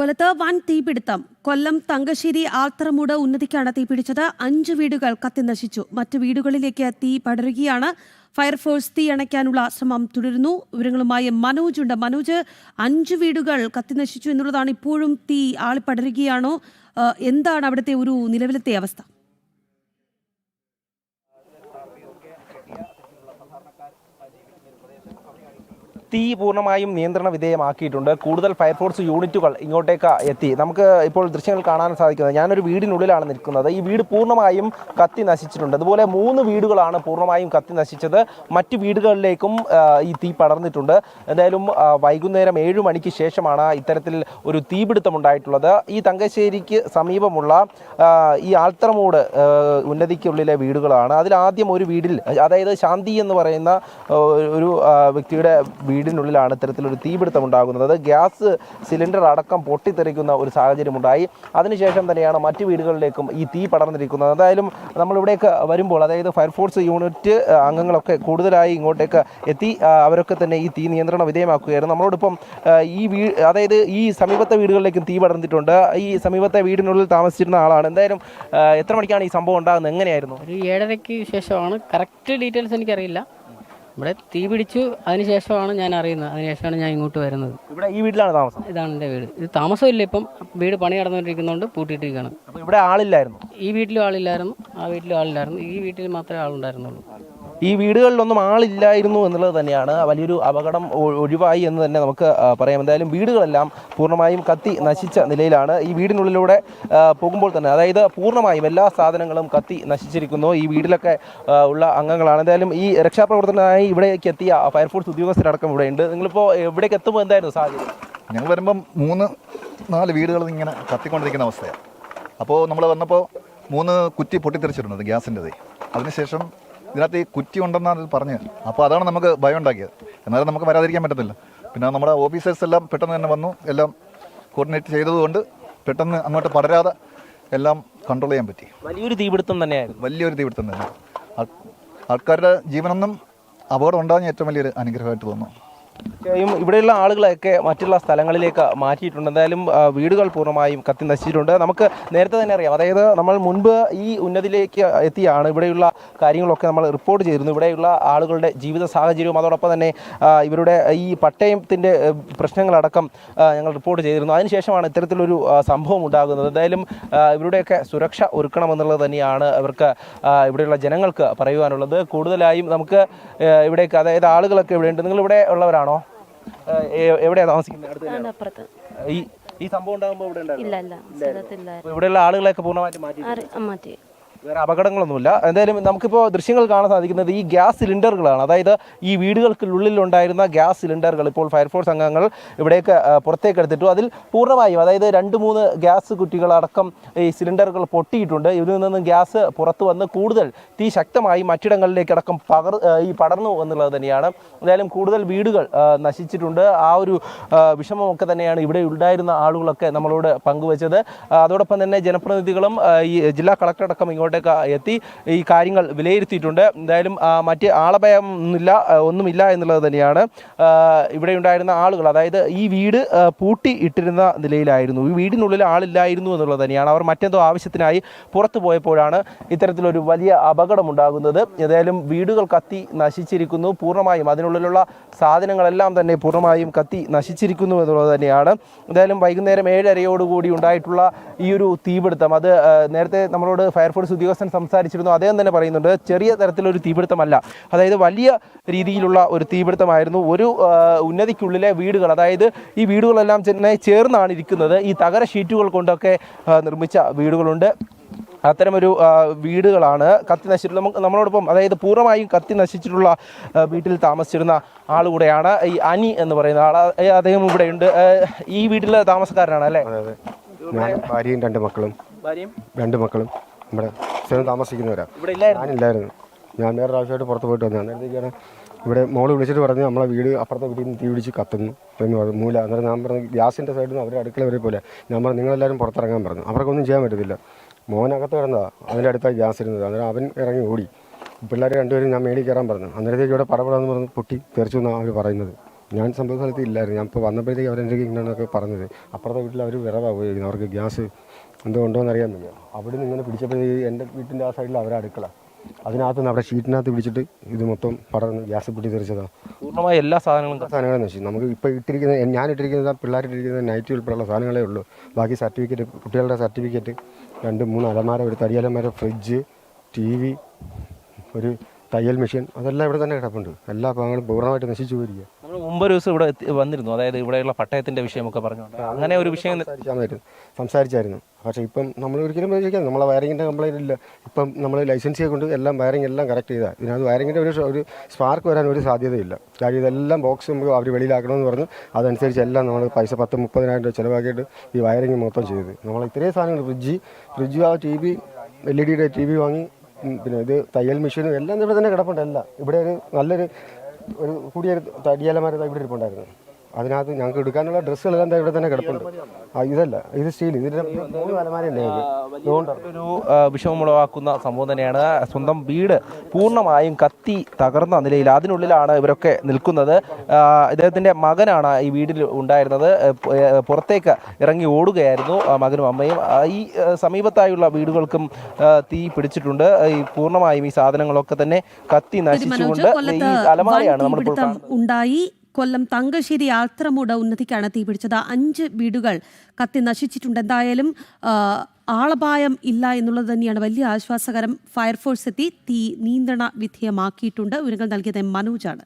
കൊല്ലത്ത് വൻ തീപിടുത്തം. കൊല്ലം തങ്കശ്ശേരി ആൽത്തറമൂട് ഉന്നതിക്കാണ് തീപിടിച്ചത്. അഞ്ച് വീടുകൾ കത്തിനശിച്ചു മറ്റ് വീടുകളിലേക്ക് തീ പടരുകയാണ്. ഫയർഫോഴ്സ് തീ അണയ്ക്കാനുള്ള ശ്രമം തുടരുന്നു. വിവരങ്ങളുമായി മനോജ് ഉണ്ട്. മനോജ് അഞ്ച് വീടുകൾ കത്തിനശിച്ചു എന്നുള്ളതാണ് ഇപ്പോഴും തീ ആളിപ്പടരുകയാണോ? പടരുകയാണോ എന്താണ് അവിടുത്തെ ഒരു നിലവിലത്തെ അവസ്ഥ? തീ പൂർണമായും നിയന്ത്രണ വിധേയമാക്കിയിട്ടുണ്ട്. കൂടുതൽ ഫയർഫോഴ്സ് യൂണിറ്റുകൾ ഇങ്ങോട്ടേക്ക് എത്തി. നമുക്ക് ഇപ്പോൾ ദൃശ്യങ്ങൾ കാണാൻ സാധിക്കുന്നത് ഞാനൊരു വീടിനുള്ളിലാണ് നിൽക്കുന്നത്. ഈ വീട് പൂർണമായും കത്തി നശിച്ചിട്ടുണ്ട്. അതുപോലെ മൂന്ന് വീടുകളാണ് പൂർണമായും കത്തി നശിച്ചത്. മറ്റ് വീടുകളിലേക്കും ഈ തീ പടർന്നിട്ടുണ്ട്. എന്തായാലും വൈകുന്നേരം ഏഴ് മണിക്ക് ശേഷമാണ് ഇത്തരത്തിൽ ഒരു തീപിടുത്തം ഉണ്ടായിട്ടുള്ളത്. ഈ തങ്കശ്ശേരിക്ക് സമീപമുള്ള ഈ ആൽത്തറമൂട് ഉന്നതിക്കുള്ളിലെ വീടുകളാണ്. അതിൽ ആദ്യം ഒരു വീടിൽ അതായത് ശാന്തി എന്ന് പറയുന്ന ഒരു വ്യക്തിയുടെ വ്യക്തിയുടെ വീടിനുള്ളിലാണ് ഇത്തരത്തിലൊരു തീപിടുത്തം ഉണ്ടാകുന്നത് ഗ്യാസ് സിലിണ്ടർ അടക്കം പൊട്ടിത്തെറിക്കുന്ന ഒരു സാഹചര്യം ഉണ്ടായി അതിനുശേഷം തന്നെയാണ് മറ്റു വീടുകളിലേക്കും ഈ തീ പടർന്നിരിക്കുന്നത്. എന്തായാലും നമ്മളിവിടേക്ക് വരുമ്പോൾ അതായത് ഫയർഫോഴ്സ് യൂണിറ്റ് അംഗങ്ങളൊക്കെ കൂടുതലായി ഇങ്ങോട്ടേക്ക് എത്തി അവരൊക്കെ തന്നെ ഈ തീ നിയന്ത്രണ വിധേയമാക്കുകയായിരുന്നു. നമ്മളോടൊപ്പം ഈ വീ അതായത് ഈ സമീപത്തെ വീടുകളിലേക്കും തീ പടർന്നിട്ടുണ്ട്. ഈ സമീപത്തെ വീടിനുള്ളിൽ താമസിച്ചിരുന്ന ആളാണ്. എന്തായാലും എത്ര മണിക്കാണ് ഈ സംഭവം ഉണ്ടാകുന്നത്? എങ്ങനെയായിരുന്നു? ഒരു ഏഴരയ്ക്ക് ശേഷമാണ്. കറക്റ്റ് ഡീറ്റെയിൽസ് എനിക്കറിയില്ല. ഇവിടെ തീ പിടിച്ചു അതിനുശേഷമാണ് ഞാൻ അറിയുന്നത്. അതിനുശേഷമാണ് ഞാൻ ഇങ്ങോട്ട് വരുന്നത്. ഇവിടെ ഈ വീട്ടിലാണ് താമസം? ഇതാണ് എന്റെ വീട്. ഇത് താമസമില്ല ഇപ്പം. വീട് പണി നടന്നുകൊണ്ടിരിക്കുന്നതുകൊണ്ട് പൂട്ടിയിട്ടിരിക്കുകയാണ്. അപ്പോൾ ഇവിടെ ആളില്ലായിരുന്നു? ഈ വീട്ടിലും ആളില്ലായിരുന്നു ആ വീട്ടിലും ആളില്ലായിരുന്നു. ഈ വീട്ടിൽ മാത്രമേ ആളുണ്ടായിരുന്നുള്ളൂ. ഈ വീടുകളിലൊന്നും ആളില്ലായിരുന്നു എന്നുള്ളത് തന്നെയാണ്. വലിയൊരു അപകടം ഒഴിവായി എന്ന് തന്നെ നമുക്ക് പറയാം. എന്തായാലും വീടുകളെല്ലാം പൂർണമായും കത്തി നശിച്ച നിലയിലാണ് ഈ വീടിനുള്ളിലൂടെ പോകുമ്പോൾ തന്നെ. അതായത് പൂർണമായും എല്ലാ സാധനങ്ങളും കത്തി നശിച്ചിരിക്കുന്നു. ഈ വീടിലൊക്കെ ഉള്ള അംഗങ്ങളാണ്. എന്തായാലും ഈ രക്ഷാപ്രവർത്തനമായി ഇവിടേക്ക് എത്തിയ ഫയർഫോഴ്സ് ഉദ്യോഗസ്ഥരടക്കം ഇവിടെയുണ്ട് നിങ്ങളിപ്പോൾ എവിടേക്ക് എത്തുമ്പോൾ എന്തായിരുന്നു സാഹചര്യം? ഞങ്ങൾ വരുമ്പം മൂന്ന് നാല് വീടുകൾ ഇങ്ങനെ കത്തിക്കൊണ്ടിരിക്കുന്ന അവസ്ഥയാണ് അപ്പോൾ നമ്മൾ വന്നപ്പോൾ മൂന്ന് കുറ്റി പൊട്ടിത്തെറിച്ചിട്ടുണ്ട് ഗ്യാസിന്റെത്. അതിനുശേഷം ഇതിനകത്ത് ഈ കുറ്റി ഉണ്ടെന്നാണ് പറഞ്ഞത്. അപ്പോൾ അതാണ് നമുക്ക് ഭയം ഉണ്ടാക്കിയത്. എന്നാലും നമുക്ക് വരാതിരിക്കാൻ പറ്റത്തില്ല. പിന്നെ നമ്മുടെ ഓഫീസേഴ്സ് എല്ലാം പെട്ടെന്ന് തന്നെ വന്നു. എല്ലാം കോർഡിനേറ്റ് ചെയ്തതുകൊണ്ട് പെട്ടെന്ന് അങ്ങോട്ട് പടരാതെ എല്ലാം കൺട്രോൾ ചെയ്യാൻ പറ്റി. വലിയൊരു തീപിടുത്തം തന്നെയായിരുന്നു. വലിയൊരു തീപിടുത്തം തന്നെ. ആൾക്കാരുടെ ജീവനൊന്നും അപകടം ഉണ്ടാകുന്ന ഏറ്റവും വലിയൊരു അനുഗ്രഹമായിട്ട് തോന്നുന്നു. ഇവിടെയുള്ള ആളുകളെയൊക്കെ മറ്റുള്ള സ്ഥലങ്ങളിലേക്ക് മാറ്റിയിട്ടുണ്ട്. എന്തായാലും വീടുകൾ പൂർണമായും കത്തി നശിച്ചിട്ടുണ്ട്. നമുക്ക് നേരത്തെ തന്നെ അറിയാം. അതായത് നമ്മൾ മുൻപ് ഈ ഉന്നതിയിലേക്ക് എത്തിയാണ്. ഇവിടെയുള്ള കാര്യങ്ങളൊക്കെ നമ്മൾ റിപ്പോർട്ട് ചെയ്തിരുന്നു. ഇവിടെയുള്ള ആളുകളുടെ ജീവിത സാഹചര്യവും അതോടൊപ്പം തന്നെ ഇവരുടെ ഈ പട്ടയത്തിന്റെ പ്രശ്നങ്ങളടക്കം ഞങ്ങൾ റിപ്പോർട്ട് ചെയ്തിരുന്നു. അതിനുശേഷമാണ് ഇത്തരത്തിലൊരു സംഭവം ഉണ്ടാകുന്നത്. എന്തായാലും ഇവരുടെയൊക്കെ സുരക്ഷ ഒരുക്കണമെന്നുള്ളത് തന്നെയാണ് അവർക്ക് ഇവിടെയുള്ള ജനങ്ങൾക്ക് പറയുവാനുള്ളത്. കൂടുതലായും നമുക്ക് ഇവിടേക്ക് അതായത് ആളുകളൊക്കെ ഇവിടെയുണ്ട് നിങ്ങൾ ഇവിടെ ഉള്ളവരാണോ? എ- എവിടെയാണ് താമസിക്കുന്നത്? ഈ ഈ സംഭവം ഉണ്ടാകുമ്പോൾ ഇവിടെ ഇവിടെയുള്ള ആളുകളെയൊക്കെ പൂർണമായിട്ട് മാറ്റി മാറ്റി. വേറെ അപകടങ്ങളൊന്നുമില്ല. എന്തായാലും നമുക്കിപ്പോൾ ദൃശ്യങ്ങൾ കാണാൻ സാധിക്കുന്നത് ഈ ഗ്യാസ് സിലിണ്ടറുകളാണ്. അതായത് ഈ വീടുകൾക്കുള്ളിൽ ഉണ്ടായിരുന്ന ഗ്യാസ് സിലിണ്ടറുകൾ ഇപ്പോൾ ഫയർഫോഴ്സ് അംഗങ്ങൾ ഇവിടേക്ക് പുറത്തേക്ക് എടുത്തിട്ടു. അതിൽ പൂർണമായും അതായത് രണ്ട് മൂന്ന് ഗ്യാസ് കുറ്റികളടക്കം ഈ സിലിണ്ടറുകൾ പൊട്ടിയിട്ടുണ്ട്. ഇതിൽ നിന്ന് ഗ്യാസ് പുറത്തു വന്ന് കൂടുതൽ തീ ശക്തമായി മറ്റിടങ്ങളിലേക്കടക്കം പകർ ഈ പടർന്നു എന്നുള്ളത് തന്നെയാണ്. എന്തായാലും കൂടുതൽ വീടുകൾ നശിച്ചിട്ടുണ്ട്. ആ ഒരു വിഷമമൊക്കെ തന്നെയാണ് ഇവിടെ ഉണ്ടായിരുന്ന ആളുകളൊക്കെ നമ്മളോട് പങ്കുവച്ചത്. അതോടൊപ്പം തന്നെ ജനപ്രതിനിധികളും ഈ ജില്ലാ കളക്ടർ അടക്കം ഇങ്ങോട്ടേക്ക് എത്തി ഈ കാര്യങ്ങൾ വിലയിരുത്തിയിട്ടുണ്ട്. എന്തായാലും മറ്റ് ആളഭയം ഒന്നുമില്ല ഒന്നുമില്ല എന്നുള്ളത് തന്നെയാണ്. ഇവിടെ ഉണ്ടായിരുന്ന ആളുകൾ അതായത് ഈ വീട് പൂട്ടി ഇട്ടിരുന്ന നിലയിലായിരുന്നു. ഈ വീടിനുള്ളിൽ ആളില്ലായിരുന്നു എന്നുള്ളത് തന്നെയാണ്. അവർ മറ്റെന്തോ ആവശ്യത്തിനായി പുറത്തു പോയപ്പോഴാണ് ഇത്തരത്തിലൊരു വലിയ അപകടമുണ്ടാകുന്നത്. ഏതായാലും വീടുകൾ കത്തി നശിച്ചിരിക്കുന്നു. പൂർണമായും അതിനുള്ളിലുള്ള സാധനങ്ങളെല്ലാം തന്നെ പൂർണമായും കത്തി നശിച്ചിരിക്കുന്നു എന്നുള്ളത് തന്നെയാണ്. എന്തായാലും വൈകുന്നേരം ഏഴരയോടുകൂടി ഉണ്ടായിട്ടുള്ള ഈ ഒരു തീപിടുത്തം അത് നേരത്തെ നമ്മളോട് ഫയർഫോഴ്സ് ഉദ്യോഗസ്ഥൻ സംസാരിച്ചിരുന്നു. അദ്ദേഹം തന്നെ പറയുന്നുണ്ട് ചെറിയ തരത്തിലൊരു തീപിടുത്തമല്ല. അതായത് വലിയ രീതിയിലുള്ള ഒരു തീപിടുത്തമായിരുന്നു. ഒരു ഉന്നതിക്കുള്ളിലെ വീടുകൾ അതായത് ഈ വീടുകളെല്ലാം ചെന്നൈ ചേർന്നാണ് ഇരിക്കുന്നത്. ഈ തകര ഷീറ്റുകൾ കൊണ്ടൊക്കെ നിർമ്മിച്ച വീടുകളുണ്ട്. അത്തരമൊരു വീടുകളാണ് കത്തി നശിച്ചിട്ടുള്ള നമുക്ക് നമ്മളോടൊപ്പം അതായത് പൂർണമായും കത്തി നശിച്ചിട്ടുള്ള വീട്ടിൽ താമസിച്ചിരുന്ന ആൾ കൂടെയാണ് ഈ അനി എന്ന് പറയുന്ന ആൾ അദ്ദേഹം ഇവിടെയുണ്ട് ഈ വീട്ടിലെ താമസക്കാരനാണ് അല്ലേ? ഭാര്യയും രണ്ട് മക്കളും. ഭാര്യയും? രണ്ട് മക്കളും. ഇവിടെ സ്ഥലം താമസിക്കുന്നവരാ. ഇവിടെ ഇല്ലായിരുന്നു? ഞാനില്ലായിരുന്നു. ഞാൻ വേറെ പ്രാവശ്യമായിട്ട് പുറത്ത് പോയിട്ട് വന്നു അന്നേരത്തേക്കാണ് ഇവിടെ മോൾ വിളിച്ചിട്ട് പറഞ്ഞ് നമ്മളെ വീട് അപ്പുറത്തെ വീട്ടിൽ നിന്ന് തീ പിടിച്ച് കത്തുന്നു. എന്ന് പറഞ്ഞു മൂല. അന്നേരം ഞാൻ പറഞ്ഞു ഗ്യാസിന്റെ സൈഡിൽ നിന്ന് അവരുടെ അടുക്കള വരെ പോലെ ഞാൻ പറഞ്ഞു നിങ്ങളെല്ലാവരും പുറത്തിറങ്ങാൻ പറഞ്ഞു. അവർക്കൊന്നും ചെയ്യാൻ പറ്റത്തില്ല. മോനകത്ത് കിടന്നതാണ് അതിന്റെ അടുത്താണ് ഗ്യാസ് ഇരുന്നത്. അന്നേരം അവൻ ഇറങ്ങി ഓടി. പിള്ളേർ രണ്ടുപേരും ഞാൻ മേളിൽ കയറാൻ പറഞ്ഞു. അന്നേരത്തേക്ക് ഇവിടെ പടപടാന്ന് പറഞ്ഞ് പൊട്ടി തെറിച്ചു എന്നാണ് അവർ പറയുന്നത്. ഞാൻ സംഭവ സ്ഥലത്ത് ഇല്ലായിരുന്നു. ഞാൻ ഇപ്പോൾ വന്നപ്പോഴത്തേക്ക് അവരെന്റെ ഇങ്ങനെയൊക്കെ പറഞ്ഞത്. അപ്പുറത്തെ വീട്ടിൽ അവർ വിറവാണ് പോയിരിക്കുന്നത് അവർക്ക് ഗ്യാസ് എന്തോ ഉണ്ടോയെന്ന് അറിയാൻ വയ്യ. അവിടെ നിന്ന് ഇങ്ങനെ പിടിച്ചപ്പോഴത്തേക്ക് എന്റെ വീട്ടിന്റെ ആ സൈഡിൽ അവരെ അടുക്കള. അതിനകത്ത് നിന്ന് അവിടെ ഷീറ്റിനകത്ത് പിടിച്ചിട്ട് ഇത് മൊത്തം പടർന്ന് ഗ്യാസ് പൊട്ടി തെറിച്ചതാണ് പൂർണമായ എല്ലാ സാധനങ്ങളും സാധനങ്ങളും നശിച്ചു നമുക്ക് ഇപ്പോൾ ഇട്ടിരിക്കുന്ന ഞാൻ ഇട്ടിരിക്കുന്നത് പിള്ളേരിട്ടിരിക്കുന്ന നൈറ്റ് ഉൾപ്പെടെയുള്ള സാധനങ്ങളേ ഉള്ളൂ. ബാക്കി സർട്ടിഫിക്കറ്റ് കുട്ടികളുടെ സർട്ടിഫിക്കറ്റ് രണ്ട് മൂന്ന് അലമാര ഒരു തടിയലമാര ഫ്രിഡ്ജ് ടി വി ഒരു തയ്യൽ മെഷീൻ അതെല്ലാം ഇവിടെ തന്നെ കിടപ്പുണ്ട്. എല്ലാ ഭാഗങ്ങളും പൂർണമായിട്ട് നശിച്ചു പോയിരിക്കുക. നമ്മൾ മുമ്പ് ഒരു ദിവസം ഇവിടെ വന്നിരുന്നു. അതായത് ഇവിടെയുള്ള പട്ടയത്തിന്റെ വിഷയമൊക്കെ പറഞ്ഞു അങ്ങനെ ഒരു വിഷയം സംസാരിച്ചായിരുന്നു സംസാരിച്ചായിരുന്നു. പക്ഷേ ഇപ്പം നമ്മൾ ഒരിക്കലും പ്രതീക്ഷിക്കാം നമ്മളെ വയറിങ്ങിന്റെ കംപ്ലൈന്റ് ഇല്ല. ഇപ്പം നമ്മൾ ലൈസൻസിയെ കൊണ്ട് എല്ലാം വയറിംഗ് എല്ലാം കറക്റ്റ് ചെയ്താൽ ഇതിനകത്ത് വയറിങ്ങിന്റെ ഒരു ഒരു സ്പാർക്ക് വരാൻ ഒരു സാധ്യതയില്ല. കാര്യം ഇതെല്ലാം ബോക്സ് നമുക്ക് അവർ വെളിയിലാക്കണമെന്ന് പറഞ്ഞു അതനുസരിച്ച് എല്ലാം നമ്മൾ പൈസ പത്ത് മുപ്പതിനായിരം രൂപ ചിലവാക്കിയിട്ട് ഈ വയറിങ് മൊത്തം ചെയ്ത് നമ്മൾ ഇത്രയും സാധനങ്ങൾ ഫ്രിഡ്ജ് ഫ്രിഡ്ജ് ആ ടി വി എൽ ഇ ഡിയുടെ ടി വി വാങ്ങി പിന്നെ ഇത് തയ്യൽ മെഷീനും എല്ലാം ഇവിടെ തന്നെ കിടപ്പുണ്ട് എല്ലാം. ഇവിടെ ഒരു നല്ലൊരു ഒരു കൂടിയൊരു തടിയലമാര ഇവിടെ ഇരിപ്പുണ്ടായിരുന്നു. അതിനകത്ത് ഞങ്ങൾക്ക് എടുക്കാനുള്ള ഡ്രസ്സുകളെല്ലാം എന്താ ഇവിടെ തന്നെ കിടപ്പുണ്ട്. ആ ഇതല്ല ഇത് സ്റ്റീൽ ഇതിന്റെ മൂന്ന് അലമാരയുണ്ട് ഒരു വിഷമമുളവാക്കുന്ന സംഭവം തന്നെയാണ്. സ്വന്തം വീട് പൂർണമായും കത്തി തകർന്ന നിലയിൽ അതിനുള്ളിലാണ് ഇവരൊക്കെ നിൽക്കുന്നത്. ഇദ്ദേഹത്തിന്റെ മകനാണ് ഈ വീട്ടിൽ ഉണ്ടായിരുന്നത്. പുറത്തേക്ക് ഇറങ്ങി ഓടുകയായിരുന്നു മകനും അമ്മയും. ഈ സമീപത്തായുള്ള വീടുകൾക്കും തീ പിടിച്ചിട്ടുണ്ട്. ഈ പൂർണമായും ഈ സാധനങ്ങളൊക്കെ തന്നെ കത്തി നശിച്ചുകൊണ്ട് ഈ അലമാരയാണ് നമ്മളിപ്പോൾ ഉണ്ടായി. കൊല്ലം തങ്കശ്ശേരി ആൽത്രമൂട് ഉന്നതിക്കാണ് തീ പിടിച്ചത്. അഞ്ച് വീടുകൾ കത്തി നശിച്ചിട്ടുണ്ട്. എന്തായാലും ആളപായം ഇല്ല എന്നുള്ളത് തന്നെയാണ് വലിയ ആശ്വാസകരം. ഫയർഫോഴ്സ് എത്തി തീ നിയന്ത്രണ വിധേയമാക്കിയിട്ടുണ്ട്. വിവരങ്ങൾ നൽകിയത് മനോജാണ്.